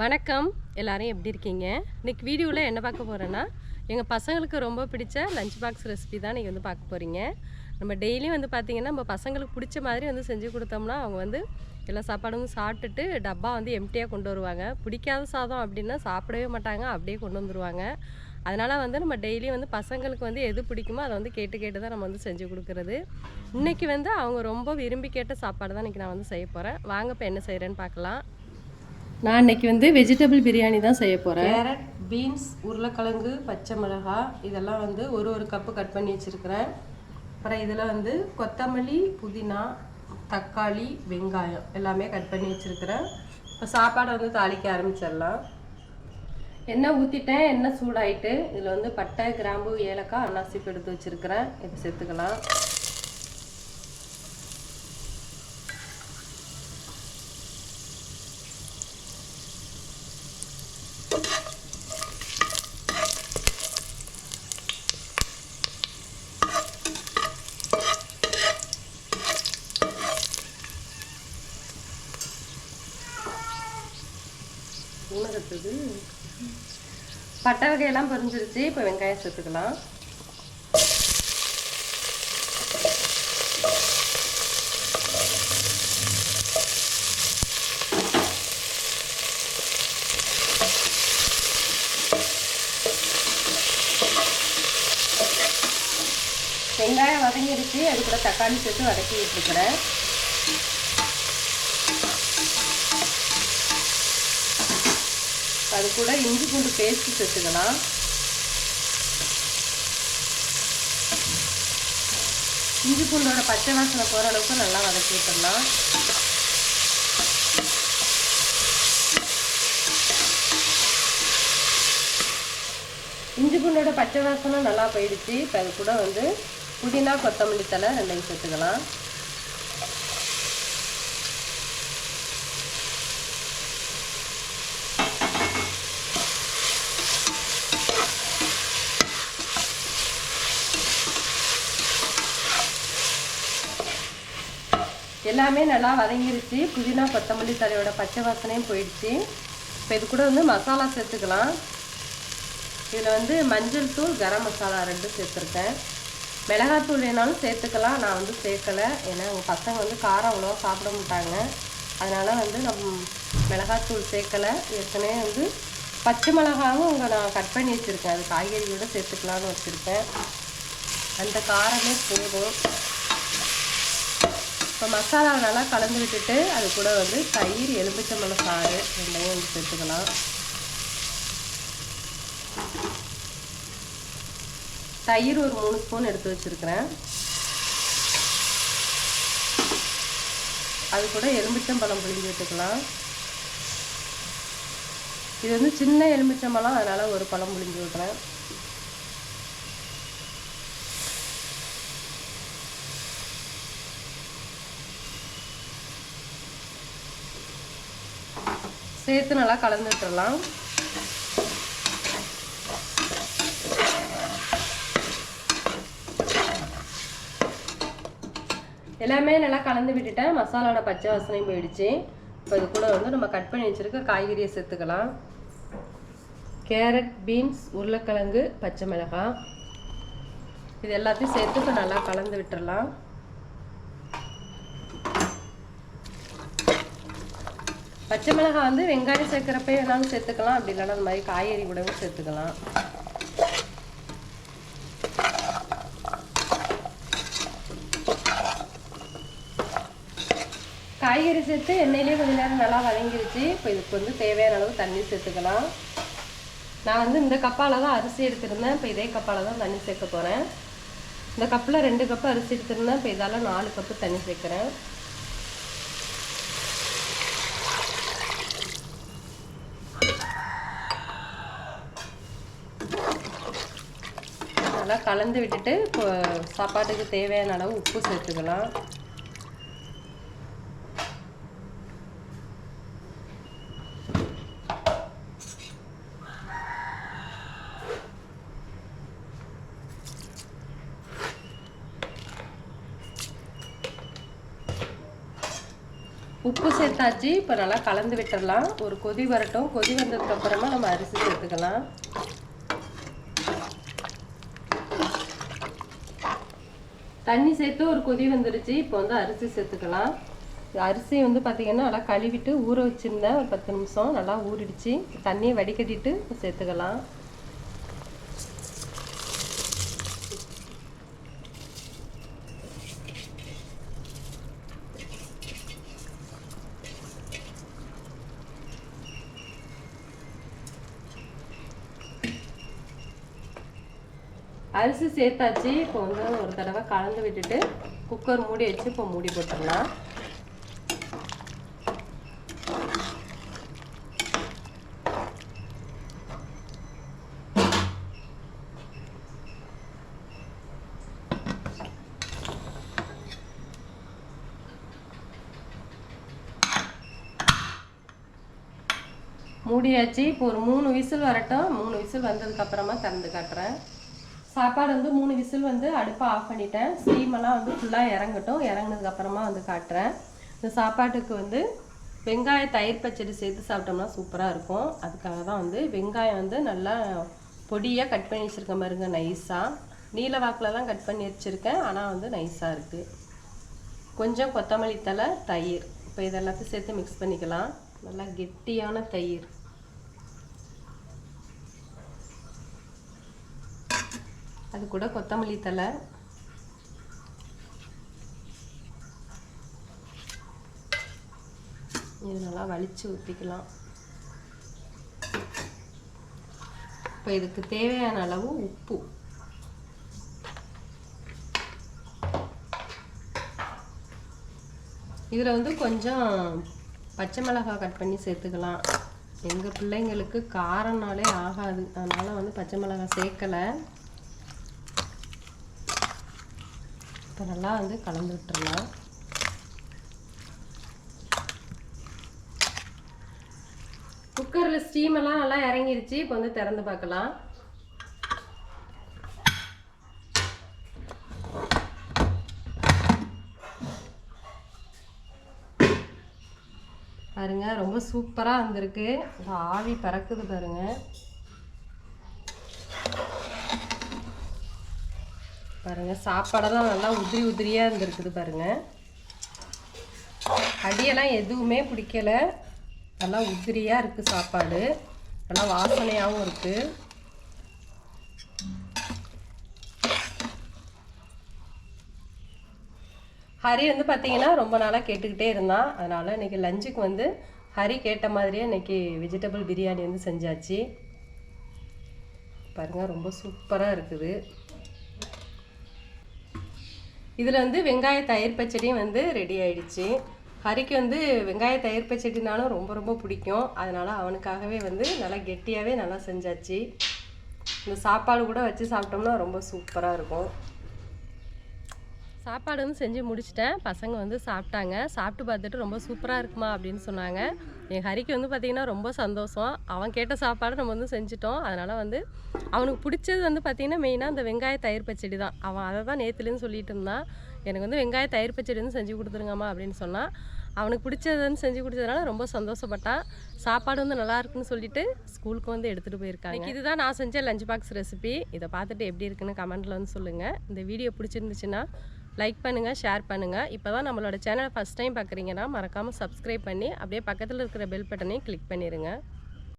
வணக்கம். எல்லாரும் எப்படி இருக்கீங்க? இன்னைக்கு வீடியோவில் என்ன பார்க்க போகிறேன்னா எங்கள் பசங்களுக்கு ரொம்ப பிடிச்ச லஞ்ச் பாக்ஸ் ரெசிபி தான் நீங்கள் வந்து பார்க்க போகிறீங்க நம்ம டெய்லியும் வந்து பார்த்திங்கன்னா நம்ம பசங்களுக்கு பிடிச்ச மாதிரி வந்து செஞ்சு கொடுத்தோம்னா அவங்க வந்து எல்லா சாப்பாடும் சாப்பிட்டுட்டு டப்பா வந்து எம்டியாக கொண்டு வருவாங்க. பிடிக்காத சாதம் அப்படின்னா சாப்பிடவே மாட்டாங்க அப்படியே கொண்டு வந்துருவாங்க. அதனால் வந்து நம்ம டெய்லி வந்து பசங்களுக்கு வந்து எது பிடிக்குமோ அதை வந்து கேட்டு கேட்டு தான் நம்ம வந்து செஞ்சு கொடுக்குறது. இன்றைக்கி வந்து அவங்க ரொம்ப விரும்பி கேட்ட சாப்பாடு தான் இன்றைக்கி நான் வந்து செய்ய போகிறேன் வாங்க இப்போ என்ன செய்கிறேன்னு பார்க்கலாம். நான் இன்னைக்கு வந்து வெஜிடபிள் பிரியாணி தான் செய்ய போகிறேன் கேரட் பீன்ஸ் உருளைக்கிழங்கு பச்சை மிளகாய் இதெல்லாம் வந்து ஒரு ஒரு கப்பு கட் பண்ணி வச்சுருக்கிறேன். அப்புறம் இதில் வந்து கொத்தமல்லி புதினா தக்காளி வெங்காயம் எல்லாமே கட் பண்ணி வச்சுருக்கிறேன். இப்போ சாப்பாடை வந்து தாளிக்க ஆரம்பிச்சிடலாம். எண்ணெய் ஊற்றிட்டேன் எண்ணெய் சூடாயிட்டு இதில் வந்து பட்டை கிராம்பு ஏலக்காய் அன்னாசிப்பு எடுத்து வச்சுருக்கிறேன். இப்போ சேர்த்துக்கலாம். அடுத்தது பட்டை வகையெல்லாம் பொரிஞ்சிருச்சு. இப்போ வெங்காயம் சேர்த்துக்கலாம். வெங்காயம் வதங்கிடுச்சு. அது கூட தக்காளி சேர்த்து வதக்கி விட்டுருக்குறேன் அது கூட இஞ்சி பூண்டு பேஸ்ட் சேர்த்துக்கலாம். இஞ்சி பூண்டோட பச்சை வாசனை போகிற அளவுக்கு நல்லா வதக்கி விட்டுடலாம். இஞ்சி பூண்டோட பச்சை வாசனை நல்லா போயிடுச்சு. இப்போ அது கூட வந்து புதினா கொத்தமல்லி தலை ரெண்டையும் சேர்த்துக்கலாம். எல்லாமே நல்லா வதங்கிருச்சு. புதினா கொத்தமல்லி தலையோட பச்சை வாசனையும் போயிடுச்சு. இப்போ இது கூட வந்து மசாலா சேர்த்துக்கலாம். இதில் வந்து மஞ்சள் தூள் கரம் மசாலா ரெண்டும் சேர்த்துருக்கேன். மிளகாத்தூள் வேணாலும் சேர்த்துக்கலாம். நான் வந்து சேர்க்கலை. ஏன்னா எங்கள் பசங்க வந்து காரம் அவ்வளோவா சாப்பிட மாட்டாங்க. அதனால் வந்து நம்ம மிளகாத்தூள் சேர்க்கலை. ஏற்கனவே வந்து பச்சை மிளகாவும் இங்கே நான் கட் பண்ணி வச்சுருக்கேன். அது காய்கறியோடு சேர்த்துக்கலான்னு வச்சுருக்கேன். அந்த காரமே போதும். இப்போ மசாலாவை நல்லா கலந்து விட்டுட்டு அது கூட வந்து தயிர் எலும்பிச்சம்பழம் சாறு ரெண்டையும் வந்து சேர்த்துக்கலாம். தயிர் ஒரு மூணு ஸ்பூன் எடுத்து வச்சுருக்கிறேன். அது கூட எலுமிச்சம்பழம் புளிஞ்சு விட்டுக்கலாம். இது வந்து சின்ன எலுமிச்சம்பழம் அதனால் ஒரு பழம் புளிஞ்சு விட்றேன். சேர்த்து நல்லா கலந்து விட்டுடலாம் எல்லாமே நல்லா கலந்து விட்டுட்டேன். மசாலாவோட பச்சை வாசனையும் போயிடுச்சு. இப்போ இது கூட வந்து நம்ம கட் பண்ணி வச்சுருக்க காய்கறியை சேர்த்துக்கலாம். கேரட் பீன்ஸ் உருளைக்கிழங்கு பச்சை மிளகாய். இது எல்லாத்தையும் சேர்த்து இப்போ நல்லா கலந்து விட்டுடலாம் பச்சை மிளகாய் வந்து வெங்காயம் சேர்க்குறப்ப வேணாலும் சேர்த்துக்கலாம். அப்படி இல்லைன்னா அந்த மாதிரி காய்கறி கூடவும் சேர்த்துக்கலாம். காய்கறி சேர்த்து எண்ணெயிலே கொஞ்ச நேரம் நல்லா வதங்கிருச்சு. இப்போ இதுக்கு வந்து தேவையான அளவு தண்ணி சேர்த்துக்கலாம். நான் வந்து இந்த கப்பால் தான் அரிசி எடுத்திருந்தேன். இப்போ இதே கப்பால் தான் தண்ணி சேர்க்க போகிறேன் இந்த கப்பில் ரெண்டு கப்பு அரிசி எடுத்திருந்தேன். இப்போ இதால் நாலு கப்பு தண்ணி சேர்க்குறேன். நல்லா கலந்து விட்டுட்டு இப்போ சாப்பாட்டுக்கு தேவையான அளவு உப்பு சேர்த்துக்கலாம். உப்பு சேர்த்தாச்சு இப்போ நல்லா கலந்து விட்டுடலாம். ஒரு கொதி வரட்டும். கொதி வந்ததுக்கு அப்புறமா நம்ம அரிசி சேர்த்துக்கலாம். தண்ணி சேர்த்து ஒரு கொதி வந்துருச்சு. இப்போ வந்து அரிசி சேர்த்துக்கலாம். அரிசி வந்து பார்த்திங்கன்னா நல்லா கழுவிட்டு ஊற வச்சுருந்தேன். ஒரு பத்து நிமிஷம் நல்லா ஊறிடுச்சு. தண்ணியை வடிகட்டிட்டு சேர்த்துக்கலாம். அரிசி சேர்த்தாச்சு. இப்போ வந்து ஒரு தடவை கலந்து விட்டுட்டு குக்கர் மூடி வச்சு இப்போ மூடி போட்டுடலாம். மூடியாச்சு. இப்போ ஒரு மூணு விசில் வரட்டும். மூணு விசில் வந்ததுக்கப்புறமா திறந்து காட்டுறேன். சாப்பாடு வந்து மூணு விசில் வந்து அடுப்பை ஆஃப் பண்ணிட்டேன். ஸ்டீமெல்லாம் வந்து ஃபுல்லாக இறங்கட்டும். இறங்கினதுக்கப்புறமா வந்து காட்டுறேன். இந்த சாப்பாட்டுக்கு வந்து வெங்காய தயிர் பச்சடி சேர்த்து சாப்பிட்டோம்னா சூப்பராக இருக்கும். அதுக்காக தான் வந்து வெங்காயம் வந்து நல்லா பொடியாக கட் பண்ணி வச்சுருக்க பாருங்க நைஸாக நீல வாக்கில் கட் பண்ணி வச்சுருக்கேன். ஆனால் வந்து நைஸாக இருக்குது கொஞ்சம் கொத்தமல்லி தலை தயிர். இப்போ இதெல்லாத்தையும் சேர்த்து மிக்ஸ் பண்ணிக்கலாம். நல்லா கெட்டியான தயிர். அது கூட கொத்தமல்லி தலை இது நல்லா வலிச்சு ஊற்றிக்கலாம் இப்போ இதுக்கு தேவையான அளவு உப்பு. இதில் வந்து கொஞ்சம் பச்சை மிளகாய் கட் பண்ணி சேர்த்துக்கலாம். எங்கள் பிள்ளைங்களுக்கு காரம்னாலே ஆகாது. அதனால் வந்து பச்சை மிளகாய் சேர்க்கலை. இப்போ நல்லா வந்து கலந்து விட்டுருலாம் குக்கரில் ஸ்டீமெல்லாம் நல்லா இறங்கிருச்சு. இப்போ வந்து திறந்து பார்க்கலாம். பாருங்க ரொம்ப சூப்பராக வந்திருக்கு. ஆவி பறக்குது பாருங்கள் பாருங்கள் சாப்பாடெல்லாம் நல்லா உதிரி உதிரியாக இருந்திருக்குது பாருங்கள் அடியெல்லாம் எதுவுமே பிடிக்கலை. நல்லா உதிரியாக இருக்குது சாப்பாடு. நல்லா வாசனையாகவும் இருக்குது ஹரி வந்து பார்த்தீங்கன்னா ரொம்ப நாளாக கேட்டுக்கிட்டே இருந்தான். அதனால் இன்றைக்கி லஞ்சுக்கு வந்து ஹரி கேட்ட மாதிரியே இன்றைக்கி வெஜிடபிள் பிரியாணி வந்து செஞ்சாச்சு. பாருங்கள் ரொம்ப சூப்பராக இருக்குது. இதில் வந்து வெங்காய தயிர் பச்சடியும் வந்து ரெடி ஆயிடுச்சு. ஹரிக்கு வந்து வெங்காய தயிர் பச்சடினாலும் ரொம்ப ரொம்ப பிடிக்கும். அதனால் அவனுக்காகவே வந்து நல்லா கெட்டியாகவே நல்லா செஞ்சாச்சு. இந்த சாப்பாடு கூட வச்சு சாப்பிட்டோம்னா ரொம்ப சூப்பராக இருக்கும். சாப்பாடு வந்து செஞ்சு முடிச்சிட்டேன். பசங்க வந்து சாப்பிட்டாங்க. சாப்பிட்டு பார்த்துட்டு ரொம்ப சூப்பராக இருக்குமா அப்படின்னு சொன்னாங்க. என் ஹரிக்கு வந்து பார்த்திங்கன்னா ரொம்ப சந்தோஷம். அவன் கேட்ட சாப்பாடு நம்ம வந்து செஞ்சுட்டோம். அதனால் வந்து அவனுக்கு பிடிச்சது வந்து பார்த்திங்கன்னா மெயினாக இந்த வெங்காய தயிர் பச்சடி தான். அவன் அதை தான் நேற்றுலேருந்து சொல்லிட்டு இருந்தான். எனக்கு வந்து வெங்காய தயிர் பச்சடி வந்து செஞ்சு கொடுத்துருங்கம்மா அப்படின்னு சொன்னான். அவனுக்கு பிடிச்சது வந்து செஞ்சு கொடுத்ததுனால ரொம்ப சந்தோஷப்பட்டான். சாப்பாடு வந்து நல்லா இருக்குன்னு சொல்லிட்டு ஸ்கூலுக்கு வந்து எடுத்துகிட்டு போயிருக்காங்க. இதுதான் நான் செஞ்ச லஞ்ச் பாக்ஸ் ரெசிபி இதை பார்த்துட்டு எப்படி இருக்குன்னு கமெண்ட்டில் வந்து சொல்லுங்கள் இந்த வீடியோ பிடிச்சிருந்துச்சுன்னா லைக் பண்ணுங்கள் ஷேர் பண்ணுங்கள் இப்போ தான் நம்மளோட சேனலை ஃபஸ்ட் டைம் பார்க்குறீங்கன்னா மறக்காமல் சப்ஸ்கிரைப் பண்ணி அப்படியே பக்கத்தில் இருக்கிற பெல் பட்டனையும் கிளிக் பண்ணிடுங்க